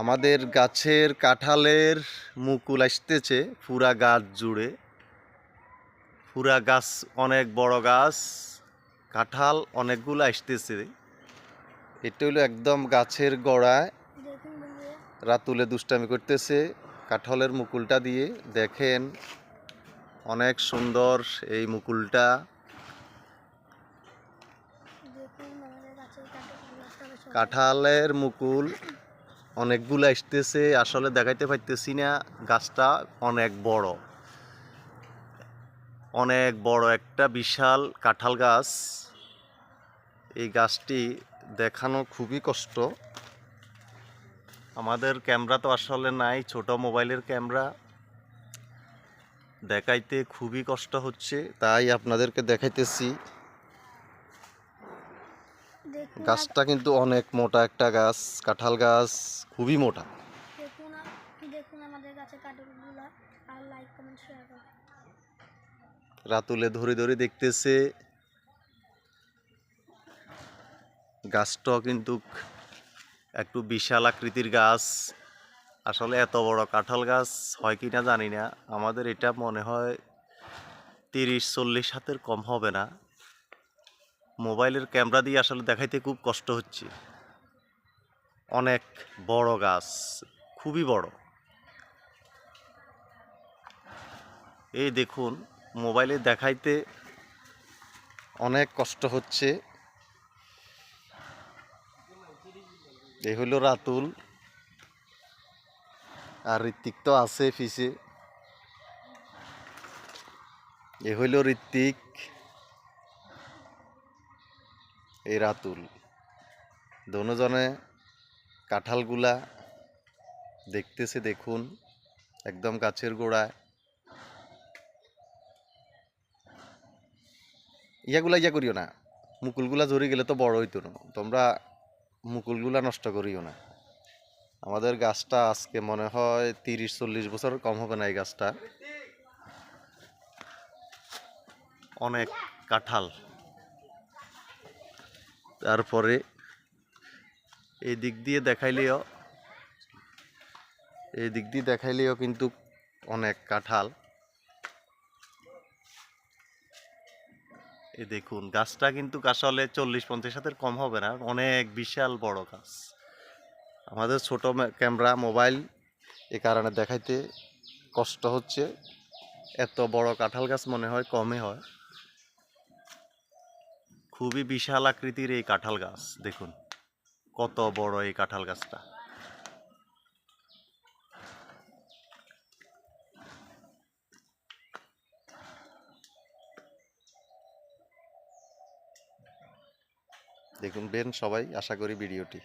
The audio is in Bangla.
আমাদের গাছের কাঁঠালের মুকুল আসতেছে, ফুরা গাছ জুড়ে। ফুরা গাছ অনেক বড় গাছ, কাঁঠাল অনেকগুলো আসতেছে। এটা হলো একদম গাছের গোড়ায় রাতুলে দুষ্টামি করতেছে কাঁঠালের মুকুলটা দিয়ে। দেখেন, অনেক সুন্দর এই মুকুলটা। কাঁঠালের মুকুল অনেকগুলো আসতেছে, আসলে দেখাইতে পারতেছি না, গাছটা অনেক বড়। অনেক বড় একটা বিশাল কাঁঠাল গাছ। এই গাছটি দেখানো খুবই কষ্ট। আমাদের ক্যামেরা তো আসলে নাই, ছোট মোবাইলের ক্যামেরা। দেখাইতে খুবই কষ্ট হচ্ছে, তাই আপনাদেরকে দেখাইতেছি। গাছটা কিন্তু অনেক মোটা একটা গাছ কাঁঠাল গাছ খুবই মোটা। দেখুন দেখুন আমাদের গাছের কাঁঠালগুলো। আর লাইক কমেন্ট শেয়ার করুন। রাতুলে ধরে ধরে দেখতেছে। গাছটাও কিন্তু একটু বিশাল আকৃতির গাছ। আসলে এত বড় কাঁঠাল গাছ হয় কি না জানি না। আমাদের এটা মনে হয় তিরিশ চল্লিশ হাতের কম হবে না। মোবাইলের ক্যামেরা দিয়ে আসলে দেখাইতে খুব কষ্ট হচ্ছে। অনেক বড় গাছ, খুবই বড়। এই দেখুন, মোবাইলে দেখাইতে অনেক কষ্ট হচ্ছে। এই হলো রাতুল। আর ঋত্বিক তো আছে ফিসে এ হইল ঋত্বিক। এই রাতুল। দোনোজনে কাঁঠালগুলা দেখতেছে, দেখুন, একদম গাছের গোড়ায়। ইয়াগুলা ইয়া করিও না, মুকুলগুলা ঝরে গেলে তো বড় হইতো না, তোমরা মুকুলগুলা নষ্ট করিও না। আমাদের গাছটা আজকে মনে হয় তিরিশ, চল্লিশ বছর কম হবে না এই গাছটা। অনেক কাঁঠাল। তারপরে এই দিক দিয়ে দেখাইলেও, এই দিক দিয়ে দেখাইলেও কিন্তু অনেক কাঁঠাল। এই দেখুন, গাছটা কিন্তু আসলে চল্লিশ পঞ্চাশ হাতের কম হবে না, অনেক বিশাল বড় গাছ। আমাদের ছোট ক্যামেরা মোবাইল এ কারণে দেখাইতে কষ্ট হচ্ছে। এত বড় কাঁঠাল গাছ মনে হয় কমই হয়। খুবই বিশাল আকৃতির এই কাঁঠাল গাছ, দেখুন। কত বড় এই কাঁঠাল গাছটা। দেখুন, বেন সবাই, আশা করি ভিডিওটি।